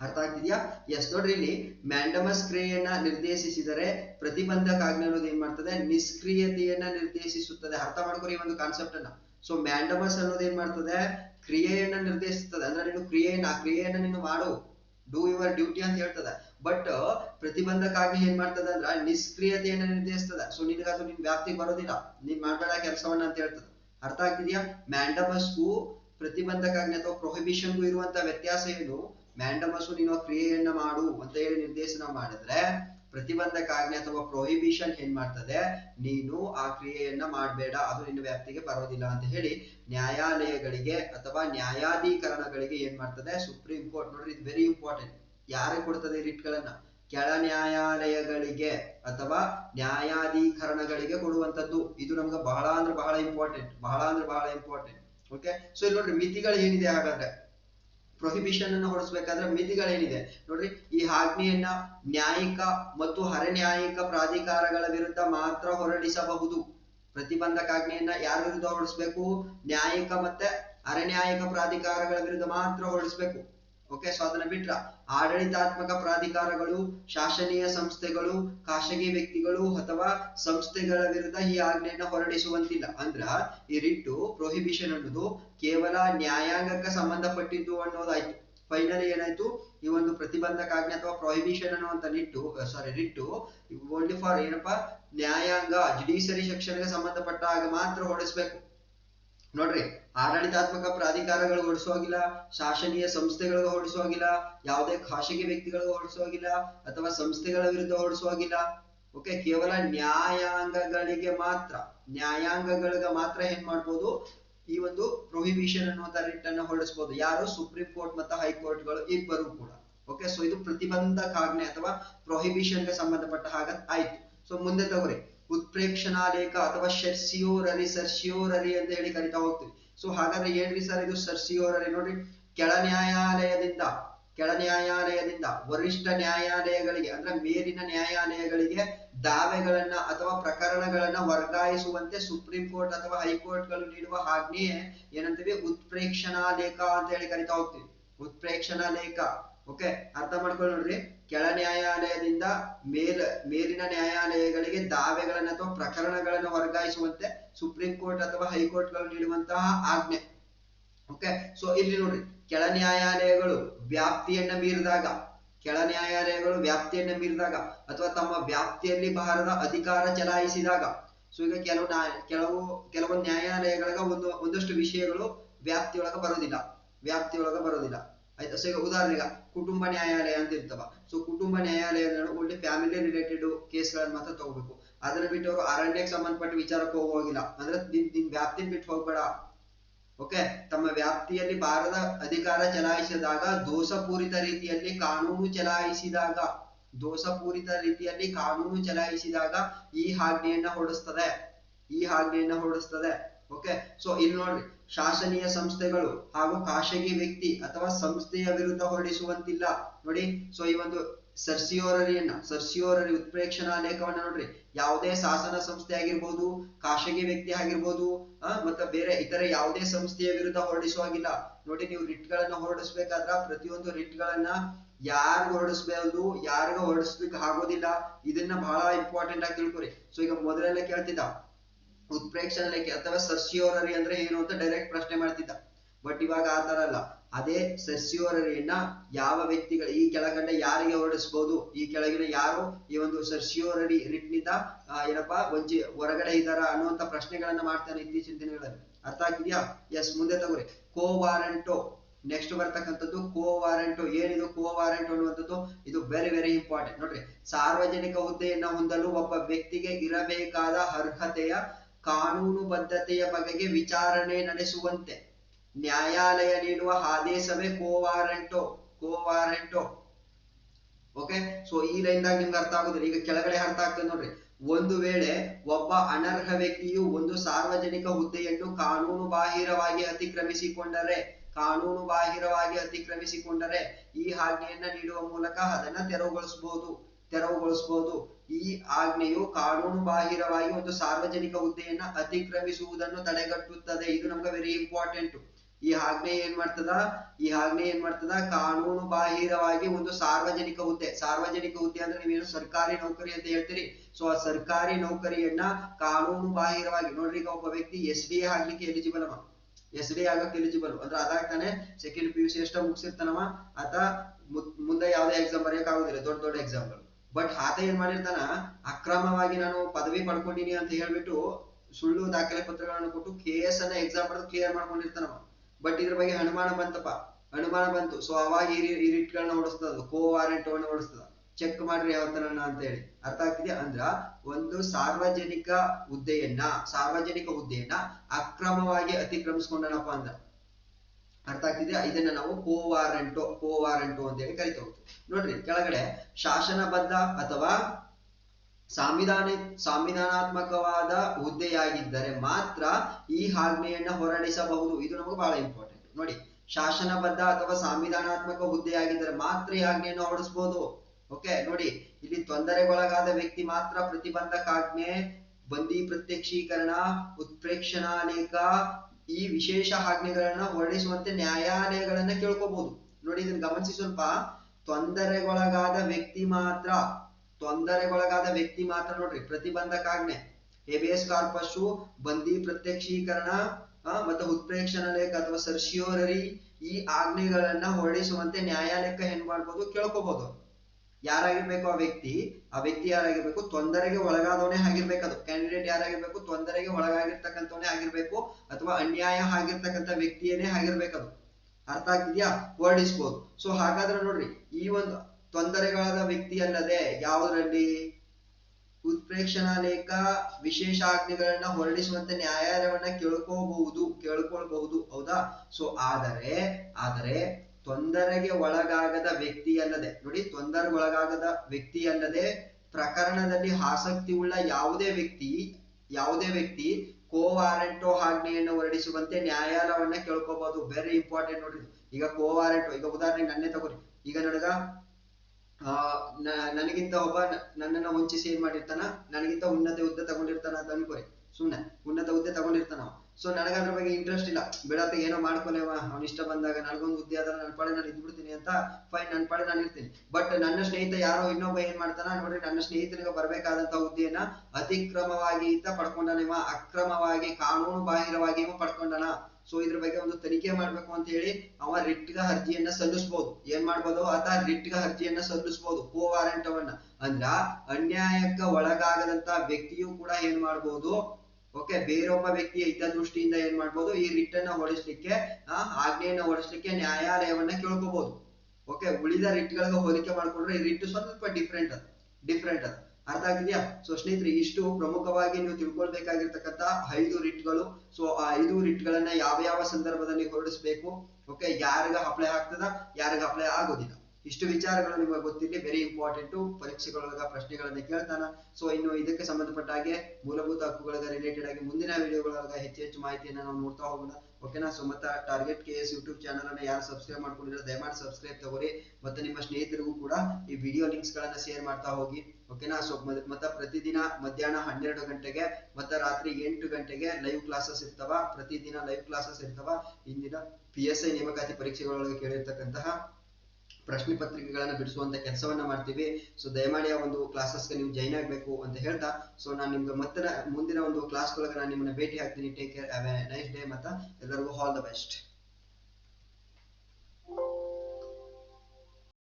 ಅರ್ಥ ಆಗ್ತಿದ್ಯಾ? ಎಸ್ ನೋಡ್ರಿ ಇಲ್ಲಿ ಮ್ಯಾಂಡಮಸ್ ಕ್ರಿಯೆಯನ್ನ ನಿರ್ದೇಶಿಸಿದರೆ ಪ್ರತಿಬಂಧಕಾಜ್ಞೆ ಅನ್ನೋದು ಏನ್ ಮಾಡ್ತದೆ? ನಿಷ್ಕ್ರಿಯತೆಯನ್ನ ನಿರ್ದೇಶಿಸುತ್ತದೆ. ಅರ್ಥ ಮಾಡ್ಕೊರಿ ಒಂದು ಕಾನ್ಸೆಪ್ಟ್ ಅನ್ನ. ಸೊ ಮ್ಯಾಂಡಮಸ್ ಅನ್ನೋದು ಏನ್ ಮಾಡ್ತದೆ? ಕ್ರಿಯೆಯನ್ನ ನಿರ್ದೇಶಿಸ್ತದೆ. ಅಂದ್ರೆ ನೀನು ಕ್ರಿಯೆಯನ್ನ, ಆ ಕ್ರಿಯೆಯನ್ನ ನೀನು ಮಾಡು. ಡೂ ಯುವರ್ ಡ್ಯೂಟಿ ಅಂತ ಹೇಳ್ತದೆ. ಬಟ್ ಪ್ರತಿಬಂಧಕಾಜ್ಞೆ ಏನ್ ಮಾಡ್ತದೆ ಅಂದ್ರ ನಿಷ್ಕ್ರಿಯತೆಯನ್ನ ನಿರ್ದೇಶಿಸ್ತದೆ. ಸೊ ನಿನಗದು ನಿನ್ ವ್ಯಾಪ್ತಿಗೆ ಬರೋದಿಲ್ಲ. ನೀನ್ ಮಾಡಬೇಡ ಕೆಲಸವನ್ನ ಅಂತ ಹೇಳ್ತದೆ. ಅರ್ಥ ಆಗ್ತಿದ್ಯಾ? ಮ್ಯಾಂಡಮಸ್ಗೂ ಪ್ರತಿಬಂಧಕಾಜ್ಞೆ ಅಥವಾ ಪ್ರೊಹಿಬಿಷನ್ಗೂ ಇರುವಂತ ವ್ಯತ್ಯಾಸ ಏನು? ಮ್ಯಾಂಡಮಸ್ಸು ನೀನು ಕ್ರಿಯೆಯನ್ನು ಮಾಡು ಅಂತ ಹೇಳಿ ನಿರ್ದೇಶನ ಮಾಡಿದ್ರೆ ಪ್ರತಿಬಂಧಕ ಆಜ್ಞೆ ಅಥವಾ ಪ್ರೊಹಿಬಿಷನ್ ಏನ್ ಮಾಡ್ತದೆ? ನೀನು ಆ ಕ್ರಿಯೆಯನ್ನ ಮಾಡಬೇಡ, ಅದು ನಿನ್ನ ವ್ಯಾಪ್ತಿಗೆ ಬರೋದಿಲ್ಲ ಅಂತ ಹೇಳಿ ನ್ಯಾಯಾಲಯಗಳಿಗೆ ಅಥವಾ ನ್ಯಾಯಾಧೀಕರಣಗಳಿಗೆ ಏನ್ ಮಾಡ್ತದೆ? ಸುಪ್ರೀಂ ಕೋರ್ಟ್ ನೋಡ್ರಿ, ಇದು ವೆರಿ ಇಂಪಾರ್ಟೆಂಟ್ ಯಾರಿಗೆ ಕೊಡ್ತದೆ ರಿಟ್ಗಳನ್ನ ಕೆಳ ನ್ಯಾಯಾಲಯಗಳಿಗೆ ಅಥವಾ ನ್ಯಾಯಾಧೀಕರಣಗಳಿಗೆ ಕೊಡುವಂತದ್ದು ಇದು ನಮ್ಗೆ ಬಹಳ ಅಂದ್ರೆ ಬಹಳ ಇಂಪಾರ್ಟೆಂಟ್ ಬಹಳ ಅಂದ್ರೆ ಬಹಳ ಇಂಪಾರ್ಟೆಂಟ್ ಓಕೆ ಸೊ ಇಲ್ಲಿ ನೋಡ್ರಿ, ಮಿತಿಗಳು ಏನಿದೆ ಹಾಗಾದ್ರೆ? ಪ್ರೊಹಿಬಿಷನ್ ಅನ್ನು ಹೊರಡಿಸಬೇಕಾದ್ರೆ ಮಿತಿಗಳೇನಿದೆ? ನೋಡ್ರಿ, ಈ ಆಜ್ಞೆಯನ್ನ ನ್ಯಾಯಿಕ ಮತ್ತು ಹರನ್ಯಾಯಿಕ ಪ್ರಾಧಿಕಾರಗಳ ವಿರುದ್ಧ ಮಾತ್ರ ಹೊರಡಿಸಬಹುದು. ಪ್ರತಿಬಂಧಕಾಜ್ಞೆಯನ್ನ ಯಾರ ವಿರುದ್ಧ ಹೊರಡಿಸ್ಬೇಕು? ನ್ಯಾಯಿಕ ಮತ್ತೆ ಅರನ್ಯಾಯಿಕ ಪ್ರಾಧಿಕಾರಗಳ ವಿರುದ್ಧ ಮಾತ್ರ ಹೊರಡಿಸ್ಬೇಕು. ಓಕೆ ಸೊ ಅದನ್ನ ಬಿಟ್ರ. ಆಡಳಿತಾತ್ಮಕ ಪ್ರಾಧಿಕಾರಗಳು, ಶಾಸನೀಯ ಸಂಸ್ಥೆಗಳು, ಖಾಸಗಿ ವ್ಯಕ್ತಿಗಳು ಅಥವಾ ಸಂಸ್ಥೆಗಳ ವಿರುದ್ಧ ಈ ಆಜ್ಞೆಯನ್ನ ಹೊರಡಿಸುವಂತಿಲ್ಲ. ಅಂದ್ರ, ಈ ರಿಟ್ಟು ಪ್ರೊಹಿಬಿಷನ್ ಅನ್ನೋದು ಕೇವಲ ನ್ಯಾಯಾಂಗಕ್ಕೆ ಸಂಬಂಧಪಟ್ಟಿದ್ದು ಅನ್ನೋದಾಯ್ತು. ಫೈನಲಿ ಏನಾಯ್ತು? ಈ ಒಂದು ಪ್ರತಿಬಂಧಕ ಆಜ್ಞೆ ಅಥವಾ ಪ್ರೊಹಿಬಿಷನ್ ಅನ್ನುವಂತ ನಿಟ್ಟು ಸಾರಿ ರಿಟ್ಟು ಓನ್ಲಿ ಫಾರ್ ಏನಪ್ಪಾ? ನ್ಯಾಯಾಂಗ ಜುಡಿಷರಿ ಸೆಕ್ಷನ್ಗೆ ಸಂಬಂಧಪಟ್ಟಾಗ ಮಾತ್ರ ಹೊರಡಿಸ್ಬೇಕು. ನೋಡ್ರಿ, ಆಡಳಿತಾತ್ಮಕ ಪ್ರಾಧಿಕಾರಗಳು ಹೊರಡಿಸುವಾಗಿಲ್ಲ, ಶಾಸನೀಯ ಸಂಸ್ಥೆಗಳಿಗೆ ಹೊರಡಿಸುವಾಗಿಲ್ಲ, ಯಾವುದೇ ಖಾಸಗಿ ವ್ಯಕ್ತಿಗಳಿಗೆ ಹೊರಡಿಸುವಾಗಿಲ್ಲ, ಅಥವಾ ಸಂಸ್ಥೆಗಳ ವಿರುದ್ಧ ಹೊರಡಿಸುವಾಗಿಲ್ಲ. ಓಕೆ ಕೇವಲ ನ್ಯಾಯಾಂಗಗಳಿಗೆ ಮಾತ್ರ ನ್ಯಾಯಾಂಗಗಳಿಗೆ ಮಾತ್ರ ಏನ್ ಮಾಡ್ಬೋದು? ಈ ಒಂದು ಪ್ರೊಹಿಬಿಷನ್ ಅನ್ನುವಂತ ರಿಟ್ ಅನ್ನ ಹೊರಡಿಸಬಹುದು ಯಾರು? ಸುಪ್ರೀಂ ಕೋರ್ಟ್ ಮತ್ತು ಹೈಕೋರ್ಟ್ಗಳು ಇಬ್ಬರು ಕೂಡ. ಓಕೆ ಸೊ ಇದು ಪ್ರತಿಬಂಧಕಾಜ್ಞೆ ಅಥವಾ ಪ್ರೊಹಿಬಿಷನ್ಗೆ ಸಂಬಂಧಪಟ್ಟ ಹಾಗ ಆಯ್ತು. ಸೊ ಮುಂದೆ ತಗೋರಿ. ಉತ್ಪ್ರೇಕ್ಷಣಾಲೇಖ ಅಥವಾ ಶರ್ಸಿಯೋರರಿ ಸರ್ಸಿಯೋರರಿ ಅಂತ ಹೇಳಿ ಕರಿತಾ ಹೋಗ್ತೀವಿ. ಸೊ ಹಾಗಾದ್ರೆ ಏನ್ರಿ ಸರ್ ಇದು ಸರ್ಸಿಯೋರರಿ ನೋಡ್ರಿ, ಕೆಳ ನ್ಯಾಯಾಲಯದಿಂದ ಕೆಳ ನ್ಯಾಯಾಲಯದಿಂದ ವರಿಷ್ಠ ನ್ಯಾಯಾಲಯಗಳಿಗೆ, ಅಂದ್ರೆ ಮೇಲಿನ ನ್ಯಾಯಾಲಯಗಳಿಗೆ ದಾವೆಗಳನ್ನ ಅಥವಾ ಪ್ರಕರಣಗಳನ್ನ ವರ್ಗಾಯಿಸುವಂತೆ ಸುಪ್ರೀಂ ಕೋರ್ಟ್ ಅಥವಾ ಹೈಕೋರ್ಟ್ಗಳು ನೀಡುವ ಆಜ್ಞೆ ಏನಂತೀವಿ? ಉತ್ಪ್ರೇಕ್ಷಣಾಲೇಖ ಅಂತ ಹೇಳಿ ಕರಿತಾ ಹೋಗ್ತೀವಿ. ಉತ್ಪ್ರೇಕ್ಷಣಾ ಲೇಖ ಓಕೆ ಅರ್ಥ ಮಾಡ್ಕೊಳ್ಳಿ ನೋಡ್ರಿ. ಕೆಳ ನ್ಯಾಯಾಲಯದಿಂದ ಮೇಲ್, ಮೇಲಿನ ನ್ಯಾಯಾಲಯಗಳಿಗೆ ದಾವೆಗಳನ್ನು ಅಥವಾ ಪ್ರಕರಣಗಳನ್ನು ವರ್ಗಾಯಿಸುವಂತೆ ಸುಪ್ರೀಂ ಕೋರ್ಟ್ ಅಥವಾ ಹೈಕೋರ್ಟ್ಗಳು ನೀಡುವಂತಹ ಆಜ್ಞೆ. ಓಕೆ? ಸೊ ಇಲ್ಲಿ ನೋಡ್ರಿ. ಕೆಳ ನ್ಯಾಯಾಲಯಗಳು ವ್ಯಾಪ್ತಿಯನ್ನ ಮೀರಿದಾಗ, ಕೆಳ ನ್ಯಾಯಾಲಯಗಳು ವ್ಯಾಪ್ತಿಯನ್ನ ಮೀರಿದಾಗ ಅಥವಾ ತಮ್ಮ ವ್ಯಾಪ್ತಿಯಲ್ಲಿ ಬಾರದ ಅಧಿಕಾರ ಚಲಾಯಿಸಿದಾಗ ಸೊ ಈಗ ಕೆಲವು ಕೆಲವು ಕೆಲವು ನ್ಯಾಯಾಲಯಗಳ ಒಂದು, ಒಂದಷ್ಟು ವಿಷಯಗಳು ವ್ಯಾಪ್ತಿಯೊಳಗ ಬರೋದಿಲ್ಲ. ವ್ಯಾಪ್ತಿಯೊಳಗ ಬರೋದಿಲ್ಲ. ಆಯ್ತಾ? ಸೊ ಈಗ ಉದಾಹರಣೆಗೆ ಕುಟುಂಬ ನ್ಯಾಯಾಲಯ ಅಂತ ಇರ್ತವ. ಸೊ ಕುಟುಂಬ ನ್ಯಾಯಾಲಯ ಓನ್ಲಿ ಫ್ಯಾಮಿಲಿ ರಿಲೇಟೆಡ್ ಕೇಸ್ಗಳನ್ನ ಮಾತ್ರ ತಗೋಬೇಕು. ಅದನ್ನ ಬಿಟ್ಟು ಅವರು ಅರಣ್ಯಕ್ಕೆ ಸಂಬಂಧಪಟ್ಟ ವಿಚಾರಕ್ಕೆ ಹೋಗೋಗಿಲ್ಲ ಅಂದ್ರೆ ನಿನ್ ವ್ಯಾಪ್ತಿನ ಬಿಟ್ಟು ಹೋಗ್ಬೇಡ. ಓಕೆ ತಮ್ಮ ವ್ಯಾಪ್ತಿಯಲ್ಲಿ ಬಾರದ ಅಧಿಕಾರ ಚಲಾಯಿಸಿದಾಗ, ದೋಷಪೂರಿತ ರೀತಿಯಲ್ಲಿ ಕಾನೂನು ಚಲಾಯಿಸಿದಾಗ, ದೋಷಪೂರಿತ ರೀತಿಯಲ್ಲಿ ಕಾನೂನು ಚಲಾಯಿಸಿದಾಗ ಈ ಆಜ್ಞೆಯನ್ನ ಹೊರಡಿಸ್ತದೆ. ಈ ಆಜ್ಞೆಯನ್ನ ಹೊರಡಿಸ್ತದೆ. ಓಕೆ ಸೊ ಇಲ್ಲಿ ನೋಡ್ರಿ. ಶಾಸನೀಯ ಸಂಸ್ಥೆಗಳು ಹಾಗೂ ಖಾಸಗಿ ವ್ಯಕ್ತಿ ಅಥವಾ ಸಂಸ್ಥೆಯ ವಿರುದ್ಧ ಹೊರಡಿಸುವಂತಿಲ್ಲ. ನೋಡಿ ಸೊ ಈ ಒಂದು ಸರ್ಸಿಯೋರರಿಯನ್ನ, ಸರ್ಸಿಯೋರರಿ ಉತ್ಪ್ರೇಕ್ಷಣಾ ಲೇಖವನ್ನ ನೋಡ್ರಿ. ಯಾವುದೇ ಶಾಸನ ಸಂಸ್ಥೆ ಆಗಿರ್ಬೋದು, ಖಾಸಗಿ ವ್ಯಕ್ತಿ ಆಗಿರ್ಬೋದು ಮತ್ತೆ ಬೇರೆ ಇತರ ಯಾವುದೇ ಸಂಸ್ಥೆಯ ವಿರುದ್ಧ ಹೊರಡಿಸುವಾಗಿಲ್ಲ ನೋಡಿ, ನೀವು ರಿಟ್ ಗಳನ್ನ ಹೊರಡಿಸ್ಬೇಕಾದ್ರ ಪ್ರತಿಯೊಂದು ರಿಟ್ ಗಳನ್ನ ಯಾರಿಗೂ ಹೊರಡಿಸ್ಬೋದು ಯಾರಿಗೂ ಹೊರಡಿಸ್ಲಿಕ್ಕೆ ಆಗೋದಿಲ್ಲ. ಇದನ್ನ ಬಹಳ ಇಂಪಾರ್ಟೆಂಟ್ ಆಗಿ ತಿಳ್ಕೊರಿ. ಸೊ ಈಗ ಮೊದಲೆಲ್ಲ ಕೇಳ್ತಿದ್ದ ಉತ್ಪ್ರೇಕ್ಷಣ ಅಥವಾ ಸಸ್ಯೋರರಿ ಅಂದ್ರೆ ಏನು ಅಂತ ಡೈರೆಕ್ಟ್ ಪ್ರಶ್ನೆ ಮಾಡ್ತಿದ್ದ. ಬಟ್ ಇವಾಗ ಆ ತರ ಅಲ್ಲ. ಅದೇ ಸಸ್ಯೋರರಿಯನ್ನ ಯಾವ ವ್ಯಕ್ತಿಗಳು, ಈ ಕೆಳಗಡೆ ಯಾರಿಗೆ ಹೊರಡಿಸಬಹುದು ಈ ಕೆಳಗಿನ ಯಾರು? ಈ ಒಂದು ಸಸ್ಯೋರರಿ ರಿಟ್ನಿಂದ ಏನಪ್ಪ ವಂಚಿ ಹೊರಗಡೆ ಇದ್ದಾರ ಅನ್ನುವಂತ ಪ್ರಶ್ನೆಗಳನ್ನ ಮಾಡ್ತಾನೆ ಇತ್ತೀಚಿನ ದಿನಗಳಲ್ಲಿ. ಅರ್ಥ ಆಗಿದ್ಯಾ? ಎಸ್ ಮುಂದೆ ತಗೋರಿ. ಕೋ ವಾರಂಟೋ ನೆಕ್ಸ್ಟ್ ಬರ್ತಕ್ಕಂಥದ್ದು ಕೋ ವಾರಂಟೋ ಏನಿದು ಕೋ ವಾರಂಟೋ ಅನ್ನುವಂಥದ್ದು? ಇದು ವೆರಿ ವೆರಿ ಇಂಪಾರ್ಟೆಂಟ್ ನೋಡ್ರಿ, ಸಾರ್ವಜನಿಕ ಹುದ್ದೆಯನ್ನ ಹೊಂದಲು ಒಬ್ಬ ವ್ಯಕ್ತಿಗೆ ಇರಬೇಕಾದ ಅರ್ಹತೆಯ ಕಾನೂನು ಬದ್ಧತೆಯ ಬಗೆಗೆ ವಿಚಾರಣೆ ನಡೆಸುವಂತೆ ನ್ಯಾಯಾಲಯ ನೀಡುವ ಆದೇಶವೇ ಕೋವಾರೆಂಟೋ ಕೋವಾರೆಂಟೋ ಓಕೆ ಸೊ ಈ ಲೈನ್ದಾಗ ನಿಮ್ಗೆ ಅರ್ಥ ಆಗುದಿಲ್ಲ. ಈಗ ಕೆಳಗಡೆ ಅರ್ಥ ಆಗ್ತದೆ ನೋಡ್ರಿ. ಒಂದು ವೇಳೆ ಒಬ್ಬ ಅನರ್ಹ ವ್ಯಕ್ತಿಯು ಒಂದು ಸಾರ್ವಜನಿಕ ಹುದ್ದೆಯನ್ನು ಕಾನೂನು ಬಾಹಿರವಾಗಿ ಅತಿಕ್ರಮಿಸಿಕೊಂಡರೆ, ಕಾನೂನು ಬಾಹಿರವಾಗಿ ಅತಿಕ್ರಮಿಸಿಕೊಂಡರೆ ಈ ಆಜ್ಞೆಯನ್ನ ನೀಡುವ ಮೂಲಕ ಅದನ್ನ ತೆರವುಗೊಳಿಸಬಹುದು ತೆರವುಗೊಳಿಸಬಹುದು. ಈ ಆಜ್ಞೆಯು ಕಾನೂನು ಬಾಹಿರವಾಗಿ ಒಂದು ಸಾರ್ವಜನಿಕ ಹುದ್ದೆಯನ್ನ ಅತಿಕ್ರಮಿಸುವುದನ್ನು ತಡೆಗಟ್ಟುತ್ತದೆ. ಇದು ನಮ್ಗೆ ವೆರಿ ಇಂಪಾರ್ಟೆಂಟ್ ಈ ಆಜ್ಞೆ ಏನ್ ಮಾಡ್ತದ? ಈ ಆಜ್ಞೆ ಏನ್ ಮಾಡ್ತದ? ಕಾನೂನು ಬಾಹಿರವಾಗಿ ಒಂದು ಸಾರ್ವಜನಿಕ ಹುದ್ದೆ. ಸಾರ್ವಜನಿಕ ಹುದ್ದೆ ಅಂದ್ರೆ ನೀವೇನು ಸರ್ಕಾರಿ ನೌಕರಿ ಅಂತ ಹೇಳ್ತೀರಿ? ಸೊ ಆ ಸರ್ಕಾರಿ ನೌಕರಿಯನ್ನ ಕಾನೂನು ಬಾಹಿರವಾಗಿ ನೋಡ್ರಿ, ಈಗ ಒಬ್ಬ ವ್ಯಕ್ತಿ ಎಸ್ ಡಿ ಎ ಆಗ್ಲಿಕ್ಕೆ ಎಲಿಜಿಬಲ್ ಅವ. ಎಸ್ ಡಿ ಆಗಕ್ಕೆ ಎಲಿಜಿಬಲ್ ಅಂದ್ರೆ ಅದಾಗ್ತಾನೆ ಸೆಕೆಂಡ್ ಪಿ ಯು ಸಿ ಎಷ್ಟ ಮುಗಿಸಿರ್ತಾನವ. ಆತ ಮುಂದೆ ಯಾವ್ದೇ ಎಕ್ಸಾಮ್ ಬರೆಯಕ್ಕಾಗುದಿಲ್ಲ ದೊಡ್ಡ ದೊಡ್ಡ ಎಕ್ಸಾಮ್ಗಳು ಬಟ್ ಆತ ಏನ್ ಮಾಡಿರ್ತಾನ, ಅಕ್ರಮವಾಗಿ ನಾನು ಪದವಿ ಪಡ್ಕೊಂಡಿನಿ ಅಂತ ಹೇಳ್ಬಿಟ್ಟು ಸುಳ್ಳು ದಾಖಲೆ ಪತ್ರಗಳನ್ನು ಕೊಟ್ಟು ಕೆ ಎಸ್ ಅನ್ನ ಎಕ್ಸಾಮ್ ಬರೆದು ಕ್ಲಿಯರ್ ಮಾಡ್ಕೊಂಡಿರ್ತಾನ ಬಟ್ ಇದ್ರ ಬಗ್ಗೆ ಅನುಮಾನ ಬಂತಪ್ಪ. ಅನುಮಾನ ಬಂತು. ಸೊ ಅವಾಗ ಈ ಓಡಿಸ್ತದ ಕೋ ವಾರೆಂಟ್ ಓಡಿಸ್ತದ. ಚೆಕ್ ಮಾಡ್ರಿ ಯಾವ ಅಂತ ಹೇಳಿ. ಅರ್ಥ ಆಗ್ತಿದೆ ಅಂದ್ರ ಒಂದು ಸಾರ್ವಜನಿಕ ಹುದ್ದೆಯನ್ನ ಸಾರ್ವಜನಿಕ ಹುದ್ದೆಯನ್ನ ಅಕ್ರಮವಾಗಿ ಅತಿಕ್ರಮಿಸ್ಕೊಂಡನಪ್ಪ ಅಂದ. ಅರ್ಥ ಆಗ್ತಿದೆ ಇದನ್ನ ನಾವು ಕೋವಾರಂಟೋ ಕೋವಾರಂಟೋ ಅಂತ ಹೇಳಿ ಕರಿತಾ ಹೋಗ್ತೀವಿ. ನೋಡ್ರಿ, ಕೆಳಗಡೆ ಶಾಸನಬದ್ಧ ಅಥವಾ ಸಾಂವಿಧಾನ, ಸಾಂವಿಧಾನಾತ್ಮಕವಾದ ಹುದ್ದೆಯಾಗಿದ್ದರೆ ಮಾತ್ರ ಈ ಆಜ್ಞೆಯನ್ನ ಹೊರಡಿಸಬಹುದು. ಇದು ನಮಗೆ ಬಹಳ ಇಂಪಾರ್ಟೆಂಟ್ ನೋಡಿ ಶಾಸನಬದ್ಧ ಅಥವಾ ಸಾಂವಿಧಾನಾತ್ಮಕ ಹುದ್ದೆಯಾಗಿದ್ದರೆ ಮಾತ್ರ ಈ ಆಜ್ಞೆಯನ್ನು ಹೊರಡಿಸಬಹುದು. ಓಕೆ ನೋಡಿ, ಇಲ್ಲಿ ತೊಂದರೆಗೊಳಗಾದ ವ್ಯಕ್ತಿ ಮಾತ್ರ ಪ್ರತಿಬಂಧಕ ಆಜ್ಞೆ ಬಂದಿ ಪ್ರತ್ಯಕ್ಷೀಕರಣ ಉತ್ಪ್ರೇಕ್ಷಣಾಲೇಖ ಈ ವಿಶೇಷ ಆಜ್ಞೆಗಳನ್ನ ಹೊರಡಿಸುವಂತೆ ನ್ಯಾಯಾಲಯಗಳನ್ನ ಕೇಳ್ಕೋಬಹುದು ನೋಡಿ, ಇದನ್ನ ಗಮನಿಸಿ ಸ್ವಲ್ಪ. ತೊಂದರೆಗೊಳಗಾದ ವ್ಯಕ್ತಿ ಮಾತ್ರ, ತೊಂದರೆಗೊಳಗಾದ ವ್ಯಕ್ತಿ ಮಾತ್ರ ನೋಡ್ರಿ ಪ್ರತಿಬಂಧಕಾಜ್ಞೆ ಹೇಬಿಯಸ್ ಕಾರ್ಪಸ್ಸು ಬಂದಿ ಪ್ರತ್ಯಕ್ಷೀಕರಣ ಮತ್ತೆ ಉತ್ಪ್ರೇಕ್ಷಣ ಲೇಖ ಅಥವಾ ಸರ್ಶಿಯೋರರಿ ಈ ಆಜ್ಞೆಗಳನ್ನ ಹೊರಡಿಸುವಂತೆ ನ್ಯಾಯಾಲಯಕ್ಕೆ ಏನ್ ಮಾಡ್ಬೋದು ಕೇಳ್ಕೋಬಹುದು ಯಾರಾಗಿರ್ಬೇಕು? ಆ ವ್ಯಕ್ತಿ. ಆ ವ್ಯಕ್ತಿ ಯಾರಾಗಿರ್ಬೇಕು? ತೊಂದರೆಗೆ ಒಳಗಾದವನೇ ಆಗಿರ್ಬೇಕು. ಅದು ಕ್ಯಾಂಡಿಡೇಟ್ ಯಾರಾಗಿರ್ಬೇಕು? ತೊಂದರೆಗೆ ಒಳಗಾಗಿರ್ತಕ್ಕಂಥವನೇ ಆಗಿರ್ಬೇಕು. ಅಥವಾ ಅನ್ಯಾಯ ಆಗಿರ್ತಕ್ಕಂಥ ವ್ಯಕ್ತಿಯೇನೇ ಆಗಿರ್ಬೇಕದು ಅರ್ಥ ಆಗ್ತಿದ್ಯಾ? ಹೊರಡಿಸ್ಬೋದು ಸೊ ಹಾಗಾದ್ರೆ ನೋಡ್ರಿ, ಈ ಒಂದು ತೊಂದರೆಗಳಾದ ವ್ಯಕ್ತಿ ಅಲ್ಲದೆ ಯಾವುದರಲ್ಲಿ? ವಿಶೇಷ ಆಜ್ಞೆಗಳನ್ನ ಹೊರಡಿಸುವಂತೆ ನ್ಯಾಯಾಲಯವನ್ನ ಕೇಳ್ಕೋಬಹುದು, ಕೇಳ್ಕೊಳ್ಬಹುದು. ಹೌದಾ? ಸೊ ಆದರೆ ಆದರೆ ತೊಂದರೆಗೆ ಒಳಗಾಗದ ವ್ಯಕ್ತಿ ಅಲ್ಲದೆ ನೋಡಿ ತೊಂದರೆಗೆ ಒಳಗಾಗದ ವ್ಯಕ್ತಿ ಅಲ್ಲದೆ ಪ್ರಕರಣದಲ್ಲಿ ಆಸಕ್ತಿ ಉಳ್ಳ ಯಾವುದೇ ವ್ಯಕ್ತಿ ಯಾವುದೇ ವ್ಯಕ್ತಿ ಕೋ ವಾರೆಂಟೋ ಆಜ್ಞೆಯನ್ನು ಹೊರಡಿಸುವಂತೆ ನ್ಯಾಯಾಲಯವನ್ನ ಕೇಳ್ಕೋಬಹುದು ವೆರಿ ಇಂಪಾರ್ಟೆಂಟ್ ನೋಡ್ರಿ. ಈಗ ಕೋ ಈಗ ಉದಾಹರಣೆಗೆ ನನ್ನೇ ತಗೋರಿ ಈಗ ನೋಡಿದ ಆ ನನಗಿಂತ ಒಬ್ಬ ನನ್ನನ್ನ ವಂಚಿಸಿ ಏನ್ ಮಾಡಿರ್ತಾನ? ನನಗಿಂತ ಉನ್ನತ ಹುದ್ದೆ ತಗೊಂಡಿರ್ತಾನ ಅಂತ ಅನ್ಕೋರಿ. ಸುಮ್ನೆ, ಉನ್ನತ ಹುದ್ದೆ ತಗೊಂಡಿರ್ತಾನ ಸೊ ನನಗ ಅದ್ರ ಬಗ್ಗೆ ಇಂಟ್ರೆಸ್ಟ್ ಇಲ್ಲ. ಬಿಡತ್ತ ಏನೋ ಮಾಡ್ಕೊಲೇವ. ಅವ್ನ ಇಷ್ಟ ಬಂದಾಗ ನನಗೊಂದು ಹುದ್ದೆ ಆದ್ರೆ ನನ್ನ ಪಾಡೆ ನಾನು ಇದ್ಬಿಡ್ತೀನಿ ಅಂತ ಫೈನ್ ನನ್ನ ಪಾಡೆ ನಾನು ಇರ್ತೀನಿ. ಬಟ್ ನನ್ನ ಸ್ನೇಹಿತ ಯಾರೋ ಇನ್ನೊಬ್ಬ ಏನ್ ಮಾಡ್ತಾನ ನೋಡ್ರಿ, ನನ್ನ ಸ್ನೇಹಿತನಿಗೆ ಬರಬೇಕಾದಂತ ಹುದ್ದೆಯನ್ನ ಅತಿಕ್ರಮವಾಗಿ ಈತ ಪಡ್ಕೊಂಡಾನಿವ ಅಕ್ರಮವಾಗಿ, ಕಾನೂನು ಬಾಹಿರವಾಗಿ ಪಡ್ಕೊಂಡಾನ. ಸೊ ಇದ್ರ ಬಗ್ಗೆ ಒಂದು ತನಿಖೆ ಮಾಡ್ಬೇಕು ಅಂತ ಹೇಳಿ ಅವ ರಿಟ್ಗ ಅರ್ಜಿಯನ್ನ ಸಲ್ಲಿಸಬಹುದು ಏನ್ ಮಾಡ್ಬೋದು? ಆತ ರಿಟ್ಗ ಅರ್ಜಿಯನ್ನ ಸಲ್ಲಿಸಬಹುದು ಕೋ ವಾರೆಂಟ್ ಅವನ್ನ ಅಂದ್ರ ಅನ್ಯಾಯಕ್ಕ ಒಳಗಾಗದಂತ ವ್ಯಕ್ತಿಯು ಕೂಡ ಏನ್ ಮಾಡ್ಬೋದು? ಓಕೆ ಬೇರೊಬ್ಬ ವ್ಯಕ್ತಿಯ ಹಿತದೃಷ್ಟಿಯಿಂದ ಏನ್ ಮಾಡ್ಬೋದು? ಈ ರಿಟ್ ಅನ್ನ ಹೊರಡಿಸ್ಲಿಕ್ಕೆ ಆ, ಆಜ್ಞೆಯನ್ನ ಹೊರಡಿಸ್ಲಿಕ್ಕೆ ನ್ಯಾಯಾಲಯವನ್ನ ಕೇಳ್ಕೋಬಹುದು ಓಕೆ ಉಳಿದ ರಿಟ್ಗಳಿಗೆ ಹೋಲಿಕೆ ಮಾಡ್ಕೊಂಡ್ರೆ ಈ ರಿಟ್ ಸ್ವಲ್ಪ ಡಿಫ್ರೆಂಟ್ ಅದ ಡಿಫ್ರೆಂಟ್ ಅದ. ಅರ್ಥ ಆಗಿದ್ಯಾ? ಸೊ ಸ್ನೇಹಿತರೆ, ಇಷ್ಟು ಪ್ರಮುಖವಾಗಿ ನೀವು ತಿಳ್ಕೊಳ್ಬೇಕಾಗಿರ್ತಕ್ಕಂತ ಐದು ರಿಟ್ಗಳು ಸೊ ಆ ಐದು ರಿಟ್ಗಳನ್ನ ಯಾವ ಯಾವ ಸಂದರ್ಭದಲ್ಲಿ ಹೊರಡಿಸ್ಬೇಕು? ಓಕೆ ಯಾರಿಗ ಅಪ್ಲೈ ಆಗ್ತದ, ಯಾರಿಗ ಅಪ್ಲೈ ಆಗೋದಿಲ್ಲ. ಇಷ್ಟು ವಿಚಾರಗಳು ನಿಮಗೆ ಗೊತ್ತಿರಲಿ ವೆರಿ ಇಂಪಾರ್ಟೆಂಟ್ ಪರೀಕ್ಷೆಗಳೊಳಗ ಪ್ರಶ್ನೆಗಳನ್ನ ಕೇಳ್ತಾನ. ಸೊ ಇನ್ನು ಇದಕ್ಕೆ ಸಂಬಂಧಪಟ್ಟ ಹಾಗೆ ಮೂಲಭೂತ ಹಕ್ಕುಗಳಿಗೆ ರಿಲೇಟೆಡ್ ಆಗಿ ಮುಂದಿನ ವಿಡಿಯೋಗಳೊಳಗ ಹೆಚ್ಚು ಹೆಚ್ಚು ಮಾಹಿತಿಯನ್ನ ನಾವು ನೋಡ್ತಾ ಹೋಗೋಣ. ಓಕೆನಾ ಸೊ ಮತ್ತೆ target K S YouTube channel ಯಾರು ಸಬ್ಸ್ಕ್ರೈಬ್ ಮಾಡ್ಕೊಂಡಿರೋ ದಯಮಾಡಿ ಸಬ್ಸ್ಕ್ರೈಬ್ ತಗೋರಿ. ಮತ್ತೆ ನಿಮ್ಮ ಸ್ನೇಹಿತರಿಗೂ ಕೂಡ ಈ ವಿಡಿಯೋ ಲಿಂಕ್ಸ್ ಗಳನ್ನ ಶೇರ್ ಮಾಡ್ತಾ ಹೋಗಿ. ಓಕೆನಾ ಸೊ ಮತ್ತೆ ಪ್ರತಿದಿನ ಮಧ್ಯಾಹ್ನ ಹನ್ನೆರಡು ಗಂಟೆಗೆ ಮತ್ತೆ ರಾತ್ರಿ ಎಂಟು ಗಂಟೆಗೆ ಲೈವ್ ಕ್ಲಾಸಸ್ ಇರ್ತಾವ. ಪ್ರತಿದಿನ ಲೈವ್ ಕ್ಲಾಸಸ್ ಇರ್ತಾವ. ಇಂದಿನ ಪಿ ಎಸ್ ಐ ನೇಮಕಾತಿ ಪರೀಕ್ಷೆಗಳೊಳಗೆ ಕೇಳಿರ್ತಕ್ಕಂತಹ ಪ್ರಶ್ನೆ ಪತ್ರಿಕೆಗಳನ್ನ ಬಿಡಿಸುವಂತ ಕೆಲಸವನ್ನ ಮಾಡ್ತೀವಿ. ಸೊ ದಯಮಾಡಿ ಆ ಒಂದು ಕ್ಲಾಸಸ್ಗೆ ನೀವು ಜಾಯ್ನ್ ಆಗಬೇಕು ಅಂತ ಹೇಳ್ತಾ ಸೊ ನಾನು ನಿಮ್ಗೆ ಮತ್ತೆ ಮುಂದಿನ ಒಂದು ಕ್ಲಾಸ್ ಒಳಗೆ ನಾನು ನಿಮ್ಮನ್ನ ಭೇಟಿ ಆಗ್ತೀನಿ. ಟೇಕ್ ಕೇರ್ ನೈಸ್ ಡೇ ಮತ್ತೆ ಎಲ್ಲರಿಗೂ ಆಲ್ ದ ಬೆಸ್ಟ್